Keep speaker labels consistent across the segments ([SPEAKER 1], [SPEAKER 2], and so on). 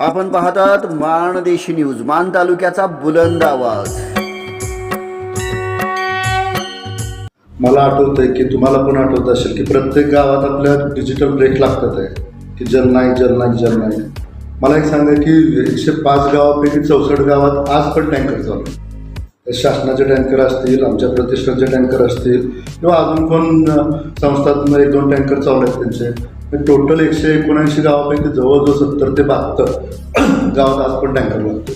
[SPEAKER 1] आपण पाहतात माणदेशी न्यूज मान तालुक्याचा बुलंद आवाज.
[SPEAKER 2] मला आठवतंय की तुम्हाला पण आठवत असेल की प्रत्येक गावात आपल्या डिजिटल ब्रेक लागतात आहे. की जल नाही जल नाही जल नाही. मला एक सांगा की एकशे पाच गावापैकी चौसष्ट गावात आज पण टँकर चालू आहे. शासनाचे टँकर असतील आमच्या प्रतिष्ठानचे टँकर असतील किंवा अजून पण अ, एक दोन टँकर चालू आहेत त्यांचे. टोटल एकशे एकोणऐंशी गावापैकी जवळजवळ सत्तर ते बहात्तर गावात आज पण टँकर लागतो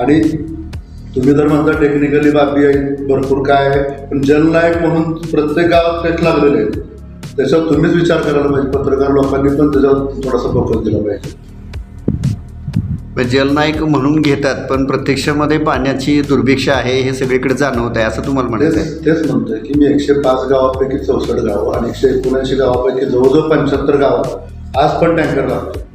[SPEAKER 2] आणि तुम्ही जर म्हणता टेक्निकली बाबी आहेत भरपूर काय आहे पण जलनायक म्हणून प्रत्येक गावात पेट लागलेले आहेत. त्याच्यावर तुम्हीच विचार करायला पाहिजे. पत्रकार लोकांनी पण त्याच्यावर थोडासा फोकस दिला पाहिजे.
[SPEAKER 1] जलनायक म्हणून घेतात पण प्रत्यक्षामध्ये पाण्याची दुर्भिक्ष आहे हे सगळीकडे जाणवत आहे असं तुम्हाला म्हणायचं आहे?
[SPEAKER 2] तेच म्हणतोय की मी एकशे पाच गावापैकी चौसष्ट गावं आणि एकशे एकोणऐंशी गावापैकी जवळजवळ पंच्याहत्तर गाव आज पण टँकर लागतो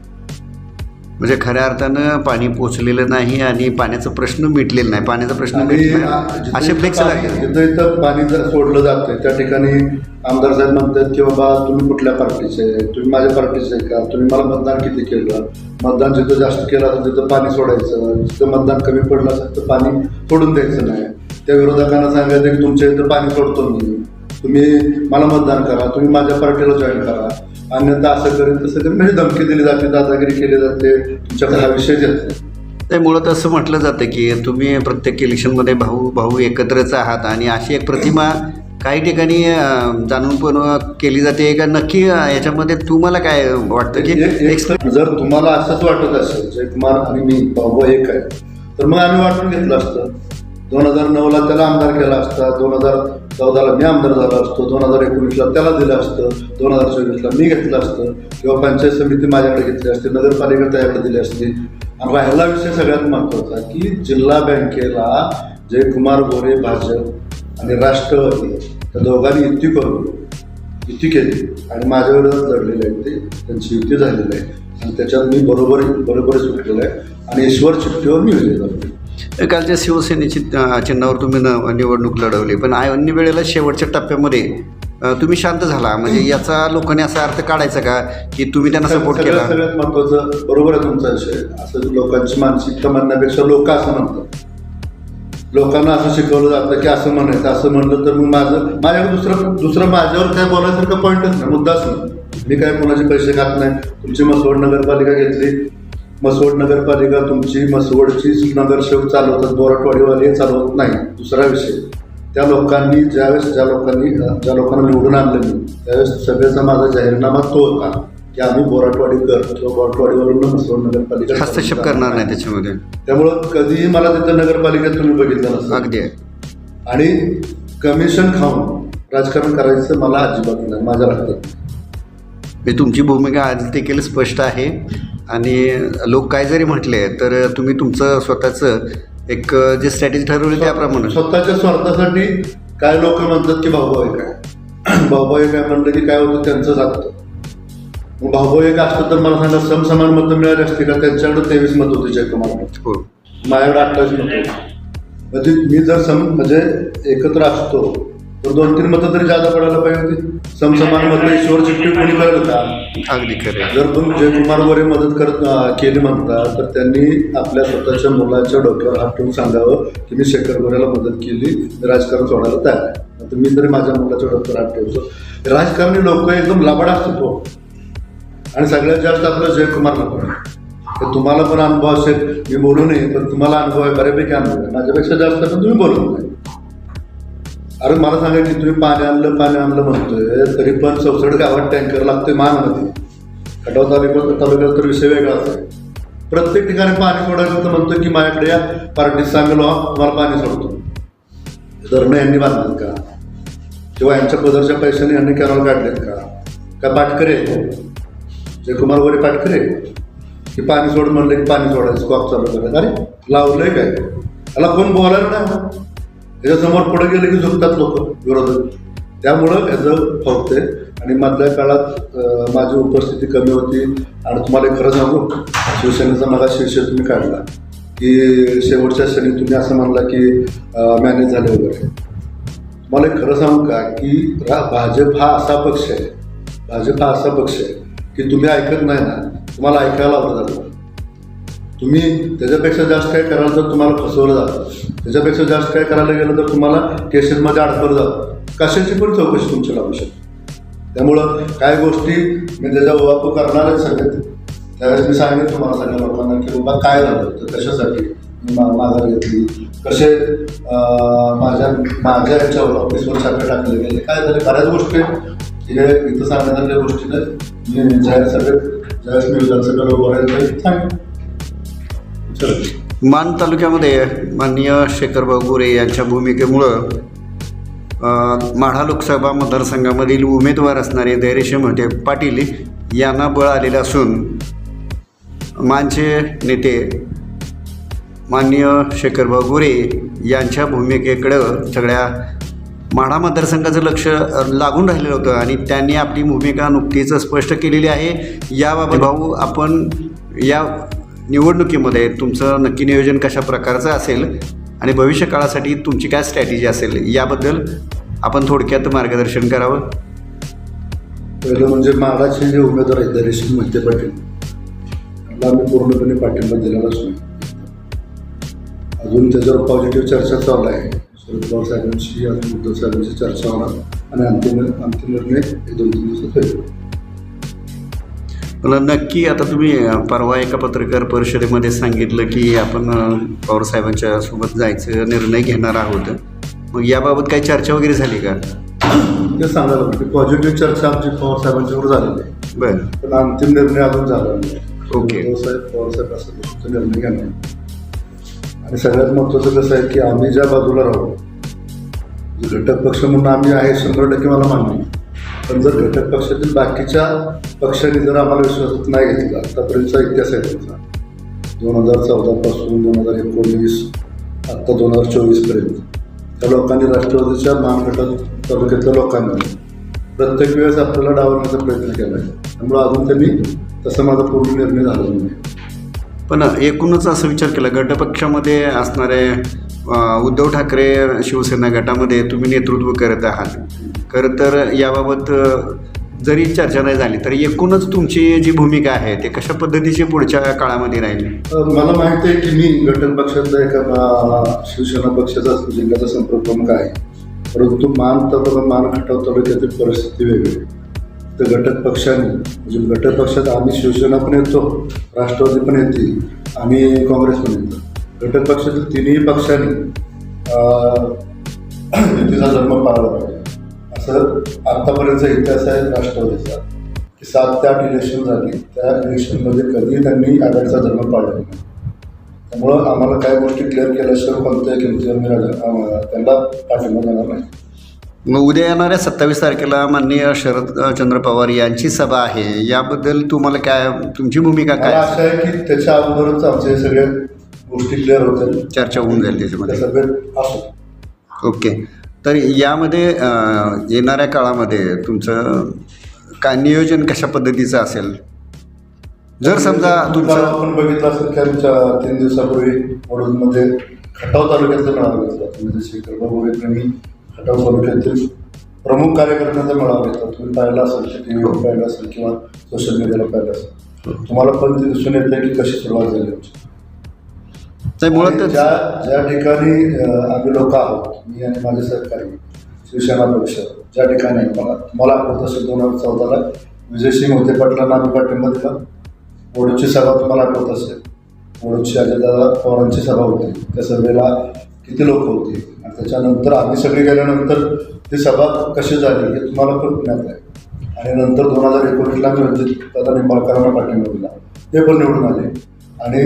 [SPEAKER 1] म्हणजे खऱ्या अर्थानं पाणी पोचलेलं नाही आणि पाण्याचा प्रश्न मिटलेला नाही. पाण्याचा प्रश्न असे
[SPEAKER 2] इथं
[SPEAKER 1] फ्लेक्स
[SPEAKER 2] पाणी-
[SPEAKER 1] लागले.
[SPEAKER 2] जिथं इथं पाणी जर सोडलं जातंय त्या ठिकाणी आमदार साहेब म्हणतात की बाबा तुम्ही कुठल्या पार्टीचे आहे? तुम्ही माझ्या पार्टीचे आहे का? तुम्ही मला मतदान किती केलं? मतदान जिथं जास्त केलं असेल तिथं पाणी सोडायचं. जिथं मतदान कमी पडलं असेल तर पाणी सोडून द्यायचं नाही. त्या विरोधकांना सांगायचं की तुमच्या इथं पाणी सोडतो मी. तुम्ही मला मतदान करा. तुम्ही माझ्या पार्टीला जॉईन करा. अन्यथा असं करेन तसं करेन. म्हणजे धमकी दिली जाते दादागिरी केली जाते तुमच्याकडे हा विषय येत नाही
[SPEAKER 1] ते मुळात असं म्हटलं जातं की तुम्ही प्रत्येक इलेक्शनमध्ये भाऊ भाऊ एकत्रच आहात आणि अशी एक प्रतिमा काही ठिकाणी जाणून पण केली जाते का? नक्की याच्यामध्ये तुम्हाला काय वाटतं की
[SPEAKER 2] जर तुम्हाला असंच वाटत असेल जयकुमार आणि मी भाऊ एक आहे तर मग आम्ही वाटून घेतलं असतं. दोन हजार नऊला त्याला आमदार केला असता दोन हजार चौदाला मी आमदार झालो असतो दोन हजार एकोणीसला त्याला दिलं असतं दोन हजार चोवीसला मी घेतलं असतं किंवा पंचायत समिती माझ्याकडे घेतली असते नगरपालिका त्याच्याकडे दिली असते. आणि राहिला विषय सगळ्यात महत्त्वाचा की जिल्हा बँकेला जयकुमार गोरे भाजप आणि राष्ट्रवादी त्या दोघांनी युती करून युती केली. आणि माझ्याविरोधात लढलेले आहेत ते त्यांची युती झालेली आहे. आणि त्याच्यात मी बरोबर बरोबर सुटलेलं आहे. आणि ईश्वर चिठ्ठीवर मी विजय झालो.
[SPEAKER 1] कालच्या शिवसेनेची चिन्हावर तुम्ही न- निवडणूक लढवली पण अन्य वेळेला शेवटच्या टप्प्यामध्ये तुम्ही शांत झाला. म्हणजे याचा लोकांनी असा अर्थ काढायचा का की तुम्ही त्यांना सपोर्ट केला?
[SPEAKER 2] सगळ्यात महत्वाचं बरोबर आहे तुमचा विषय. असं लोकांची मानसिकता म्हणण्यापेक्षा लोक असं म्हणतात. लोकांना असं शिकवलं जातं की असं म्हणायचं असं म्हणलं तर मग माझं माझ्याकडे दुसरं दुसरं माझ्यावर काय बोलायसारखं पॉईंटच नाही. मुद्दाच नाही. मी काय कोणाचे पैसे खात नाही. तुमची मसवड नगरपालिका घेतली मसवड नगरपालिका तुमची मसवडची नगरसेवक चालवतात बोराटवाडीवाले चालवत नाही. दुसरा विषय त्या लोकांनी ज्यावेळेस ज्या लोकांनी ज्या लोकांना निवडून आणलं मी त्यावेळेस सगळ्याचा माझा जाहीरनामा तो होता की आम्ही बोराटवाडीकर किंवा बोराटवाडीवरून मसवड नगरपालिका
[SPEAKER 1] हस्तक्षेप करणार नाही त्याच्यामध्ये.
[SPEAKER 2] त्यामुळं कधीही मला तिथं नगरपालिकेत तुम्ही बघितलं नसतं.
[SPEAKER 1] अगदी.
[SPEAKER 2] आणि कमिशन खाऊन राजकारण करायचं मला अजिबात नाही माझ्या
[SPEAKER 1] म्हणजे तुमची भूमिका आज देखील स्पष्ट आहे. आणि लोक काय जरी म्हटले तर तुम्ही तुमचं स्वतःचं एक जे स्ट्रॅटेजी ठरवली त्याप्रमाणे
[SPEAKER 2] स्वतःच्या स्वार्थासाठी काय लोक म्हणतात की भाऊभाऊ एक आहे. भाऊभाऊ एक आहे म्हणलं की काय होतं त्यांचं जातं. मग भाऊभाऊ एक असतं तर मला सांगा समसमान मतं मिळाली असती का? त्यांच्याकडे तेवीस मत होती जयकुमार
[SPEAKER 1] हो.
[SPEAKER 2] माझ्याकडे अठ्ठावीस मत होती. म्हणजे मी जर सम म्हणजे एकत्र असतो तर दोन तीन मतं तरी जादा पडायला पाहिजे होती. समसमान मतं ईश्वर चिठ्ठी कोणी करेल का
[SPEAKER 1] अगदी खरे
[SPEAKER 2] जर पण जयकुमार वगैरे मदत करत केली म्हणता तर त्यांनी आपल्या स्वतःच्या मुलाच्या डोक्यावर हात ठेवून सांगावं की मी शेखर गोऱ्याला मदत केली राजकारण सोडायला तयार आहे. आता मी तरी माझ्या मुलाच्या डोक्यावर हात ठेवतो. राजकारणी लोक एकदम लाबाड असतात हो. आणि सगळ्यात जास्त आपलं जयकुमार लाबाड तर तुम्हाला पण अनुभव असेल मी बोलू नये पण तुम्हाला अनुभव आहे बऱ्यापैकी अनुभव आहे. माझ्यापेक्षा जास्त पण तुम्ही बोलत नाही अरे मला सांगा की तुम्ही पाणी आणलं पाणी आणलं म्हणतोय तरी पण चौसड गावात टँकर लागतोय मानमध्ये. खटाव तालुक्यात तालुक्यात तर विषय वेगळा असतो प्रत्येक ठिकाणी पाणी सोडायचं तर म्हणतो की माझ्याकडे या पार्टीत सांगलो तुम्हाला पाणी सोडतो. धरणं यांनी बांधलेत का? किंवा यांच्या पदरच्या पैशाने यांनी कॅनॉल काढलेत का? काय पाटकरे जयकुमार वगैरे पाटकरे की पाणी सोड म्हणलं की पाणी सोडायचं कॉक चालू करायचं अरे लावलंय काय? याला कोण बोलायला नाही त्याच्यासमोर पुढे गेले की झुकतात लोक विरोधक. त्यामुळं याचं फवते आणि मधल्या काळात माझी उपस्थिती कमी होती. आणि तुम्हाला एक खरं सांगू शिवसेनेचा मला शीर्ष तुम्ही काढला. की शेवटच्या क्षणी तुम्ही असं म्हणला की मॅनेज झाले वगैरे. मला एक खरं सांगू का की रा भाजप हा असा पक्ष आहे भाजप हा असा पक्ष आहे की तुम्ही ऐकत नाही ना तुम्हाला ऐकायला आवडत जातं तुम्ही त्याच्यापेक्षा जास्त काय कराल तर तुम्हाला फसवलं जातं. त्याच्यापेक्षा जास्त काय करायला गेलं तर तुम्हाला केसेसमध्ये अडकवलं जातं. कशाची पण चौकशी तुमची लागू शकते. त्यामुळं काय गोष्टी मी त्याच्या वापर करणार आहे सगळे त्यावेळेस मी सांगेन तुम्हाला सगळ्या लोकांना की बाबा काय झालं तर कशासाठी मी मा माघार घेतली कसे माझ्या माझ्या याच्यावर ऑफिसवर साखर टाकले गेले काय झाले बऱ्याच गोष्टी आहेत. की हे इथं सांगण्यासारख्या गोष्टीनं मी जाहीर सगळे ज्यावेळेस मी विधानसभेला उभं राहिलं सांगेन
[SPEAKER 1] मान तालुक्यामध्ये माननीय शेखरभाऊ गोरे यांच्या भूमिकेमुळं माढा लोकसभा मतदारसंघामधील उमेदवार असणारे धैर्यशील मोठे पाटील यांना बळ आलेले असून मानचे नेते माननीय शेखरभाऊ गोरे यांच्या भूमिकेकडं सगळ्या माढा मतदारसंघाचं लक्ष लागून राहिलेलं होतं आणि त्यांनी आपली भूमिका नुकतीच स्पष्ट केलेली आहे. याबाबत भाऊ आपण या निवडणुकीमध्ये तुमचं नक्की नियोजन कशा प्रकारचं असेल आणि भविष्य काळासाठी तुमची काय स्ट्रॅटेजी असेल याबद्दल आपण थोडक्यात मार्गदर्शन करावं.
[SPEAKER 2] पहिलं म्हणजे महाराष्ट्र जे उमेदवार आहेत दरेशी मोहिते पाटील त्यांना आम्ही पूर्णपणे पाठिंबा दिलेलाच नाही. अजून त्याच्यावर पॉझिटिव्ह चर्चा चालू आहे. शरद पवार साहेबांशी अजून उद्धव साहेबांशी चर्चा होणार आणि अंतिम अंतिम निर्णय दोन तीन दिवसात होईल.
[SPEAKER 1] मला नक्की आता तुम्ही परवा एका पत्रकार परिषदेमध्ये सांगितलं की आपण अ, पवार साहेबांच्या सोबत जायचं निर्णय घेणार आहोत. मग याबाबत काही चर्चा वगैरे झाली का?
[SPEAKER 2] ते सांगायला की पॉझिटिव्ह चर्चा आमची पवार साहेबांच्यावर झालेली आहे.
[SPEAKER 1] बरं.
[SPEAKER 2] पण अंतिम निर्णय अजून झाला नाही.
[SPEAKER 1] ओके.
[SPEAKER 2] उद्धव साहेब पवार साहेब असं निर्णय घेणार आणि सगळ्यात महत्त्वाचं कसं आहे की आम्ही ज्या बाजूला राहू घटक पक्ष म्हणून आम्ही आहे शंभर टक्के मला मान्य. पण जर घटक पक्षातील बाकीच्या पक्षांनी जर आम्हाला विश्वासात नाही घेतला आतापर्यंतचा इतिहास आहे त्यांचा दोन हजार चौदापासून दोन हजार एकोणीस आत्ता दोन हजार चोवीसपर्यंत त्या लोकांनी राष्ट्रवादीच्या महागटात तालुक्यातल्या लोकांनी प्रत्येक वेळेस आपल्याला डावलण्याचा प्रयत्न केला आहे. त्यामुळे अजून त्यांनी तसा माझा पूर्ण निर्णय झाला नाही.
[SPEAKER 1] पण एकूणच असा विचार केला गटपक्षामध्ये असणारे उद्धव ठाकरे शिवसेना गटामध्ये तुम्ही नेतृत्व करत आहात. खरं तर याबाबत जरी चर्चा नाही झाली तरी एकूणच तुमची जी भूमिका आहे ते कशा पद्धतीची पुढच्या काळामध्ये राहील?
[SPEAKER 2] मला माहिती आहे की मी घटन पक्षाचा एका शिवसेना पक्षाचा जिल्ह्याचा संपर्क प्रमुख आहे. परंतु मान तर मान खटाव तालुक्यातील परिस्थिती वेगळी तर घटक पक्षाने म्हणजे घटक पक्षात आम्ही शिवसेना पण येतो राष्ट्रवादी पण येते आम्ही काँग्रेस पण येतो. घटक पक्षातील तिन्ही पक्षांनी युतीचा धर्म पाळला पाहिजे. असं आत्तापर्यंतचा इतिहास आहे राष्ट्रवादीचा की सात ते आठ इलेक्शन झाली त्या इलेक्शनमध्ये कधी त्यांनी आघाडीचा धर्म पाळला नाही. त्यामुळं आम्हाला काय गोष्टी क्लिअर केल्याशिवाय कोणत्याही किमतीवर मी त्यांना पाठिंबा देणार नाही.
[SPEAKER 1] मग उद्या येणाऱ्या सत्तावीस तारखेला माननीय शरद चंद्र पवार यांची सभा आहे. याबद्दल तुम्हाला काय तुमची भूमिका काय?
[SPEAKER 2] असं आहे की त्याच्या अगोदरच आमच्या हे सगळ्या गोष्टी क्लिअर होतील
[SPEAKER 1] चर्चा होऊन जाईल
[SPEAKER 2] त्या
[SPEAKER 1] त्याच्यामध्ये
[SPEAKER 2] सगळ्यात असो.
[SPEAKER 1] ओके. तर यामध्ये येणाऱ्या काळामध्ये तुमचं काय नियोजन कशा पद्धतीचं असेल? जर समजा तुमचं
[SPEAKER 2] आपण बघितलं असेल की आमच्या तीन दिवसापूर्वी वडोदमध्ये खटाव तालुक्यातला मेळावा घेतला तुम्ही जसे कर्मभूमीत मी खटाव तालुक्यातील प्रमुख कार्यकर्त्यांचा मेळावा घेतला. तुम्ही पाहिला असेल टी व्हीवर पाहिलं असेल किंवा सोशल मीडियाला पाहिलं असेल. तुम्हाला पण ते दिसून येते की कशी सुरुवात झाली आमची.
[SPEAKER 1] नाही,
[SPEAKER 2] आणि
[SPEAKER 1] मुळातच
[SPEAKER 2] ज्या ज्या ठिकाणी आम्ही लोक आहोत मी आणि माझे सहकारी शिवसेना पक्ष ज्या ठिकाणी मला मला आठवत असेल दोन हजार चौदाला विजयसिंग होते पाटलांना आम्ही पाठिंबा दिला. ओढूची सभा तुम्हाला आठवत असेल. ओढूची अजयदादा पवारांची सभा होती. त्या सभेला किती लोक होते? आणि त्याच्यानंतर आम्ही सगळे गेल्यानंतर ती सभा कशी झाली हे तुम्हाला पण पुण्यात आहे. आणि नंतर दोन हजार एकोणीसला आम्ही रणजित दादा निंबाळकरांना पाठिंबा दिला. ते पण निवडून आले. आणि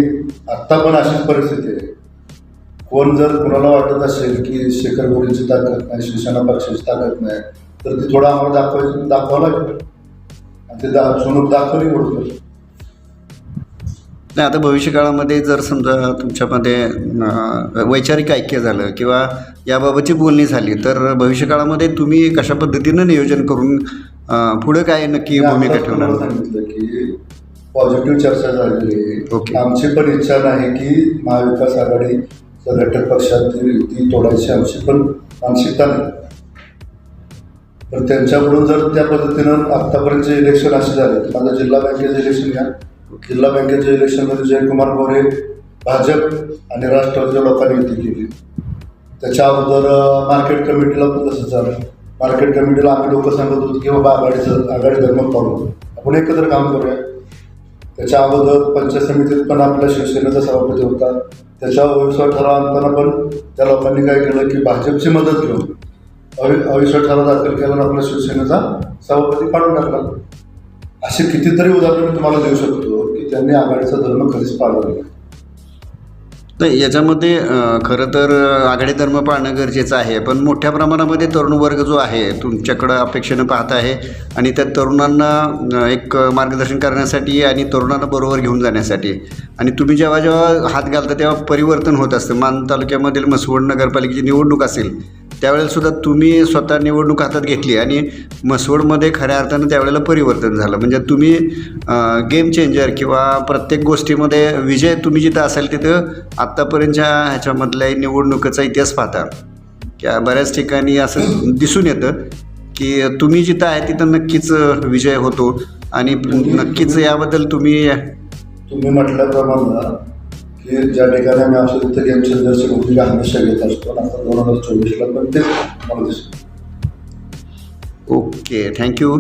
[SPEAKER 2] आत्ता पण अशीच परिस्थिती आहे. कोण जर कुणाला वाटत असेल की शेखर गोरेंची ताकद नाही शिवसेना पक्षाची ताकद नाही तर ती थोडं आम्हाला दाखवायची दाखवावं लागेल. आणि ते दा सोनूक दाखवली म्हणून.
[SPEAKER 1] नाही आता भविष्यकाळामध्ये जर समजा तुमच्यामध्ये वैचारिक ऐक्य झालं किंवा याबाबतची बोलणी झाली तर भविष्यकाळामध्ये तुम्ही कशा पद्धतीनं नियोजन करून पुढं काय नक्की भूमिका ठेवणार?
[SPEAKER 2] सांगितलं की पॉझिटिव्ह चर्चा झालेली. आहे आमची पण इच्छा नाही की महाविकास आघाडीच्या घटक पक्षातील युती तोडायची आमची पण मानसिकता नाही. तर त्यांच्याकडून जर त्या पद्धतीनं आत्तापर्यंतचे इलेक्शन असे झाले तर माझं जिल्हा बँकेचं इलेक्शन घ्या. जिल्हा बँकेच्या इलेक्शनमध्ये जयकुमार गोरे भाजप आणि राष्ट्रवादीच्या लोकांनी युती केली. त्याच्या अगोदर मार्केट कमिटीला पण तसंच झालं. मार्केट कमिटीला आम्ही लोक सांगत होतो की बाबा आघाडीचं आघाडी धर्म पाळू आपण एकत्र काम करूया. त्याच्या अगोदर पंचायत समितीत पण आपल्या शिवसेनेचा सभापती होता. त्याच्यावर अविश्वास ठराव आणताना पण त्या लोकांनी काय केलं की भाजपची मदत घेऊन अवि अविश्वास ठराव दाखल केला आपल्या शिवसेनेचा सभापती काढून टाकला. असे कितीतरी उदाहरणं मी तुम्हाला देऊ शकतो की त्यांनी आघाडीचा धर्म कधीच पाळला नाही.
[SPEAKER 1] नाही याच्यामध्ये खरं तर आघाडी धर्म पाळणं गरजेचं आहे पण मोठ्या प्रमाणामध्ये तरुण वर्ग जो आहे तुमच्याकडं अपेक्षेनं पाहत आहे आणि त्या तरुणांना एक मार्गदर्शन करण्यासाठी आणि तरुणांना बरोबर घेऊन जाण्यासाठी. आणि तुम्ही जेव्हा जेव्हा हात घालता तेव्हा परिवर्तन होत असतं. मान तालुक्यामधील मसवड नगरपालिकेची निवडणूक असेल त्यावेळेलासुद्धा तुम्ही स्वतः निवडणूक हातात घेतली आणि म्हसवडमध्ये खऱ्या अर्थानं त्यावेळेला परिवर्तन झालं. म्हणजे तुम्ही गेम चेंजर किंवा प्रत्येक गोष्टीमध्ये विजय तुम्ही जिथं असाल तिथं आत्तापर्यंतच्या ह्याच्यामधल्या निवडणुकीचा इतिहास पाहता. की बऱ्याच ठिकाणी असं दिसून येतं की तुम्ही जिथं आहे तिथं नक्कीच विजय होतो. आणि नक्कीच याबद्दल तुम्ही
[SPEAKER 2] तुम्ही म्हटल्याप्रमाणे की ज्या ठिकाणी आम्ही असो तिथे गेम चेंजरची भूमिका हमेशा घेत असतो. आणि आता दोन हजार चोवीसला पण तेच मला दिसतं.
[SPEAKER 1] Okay thank you.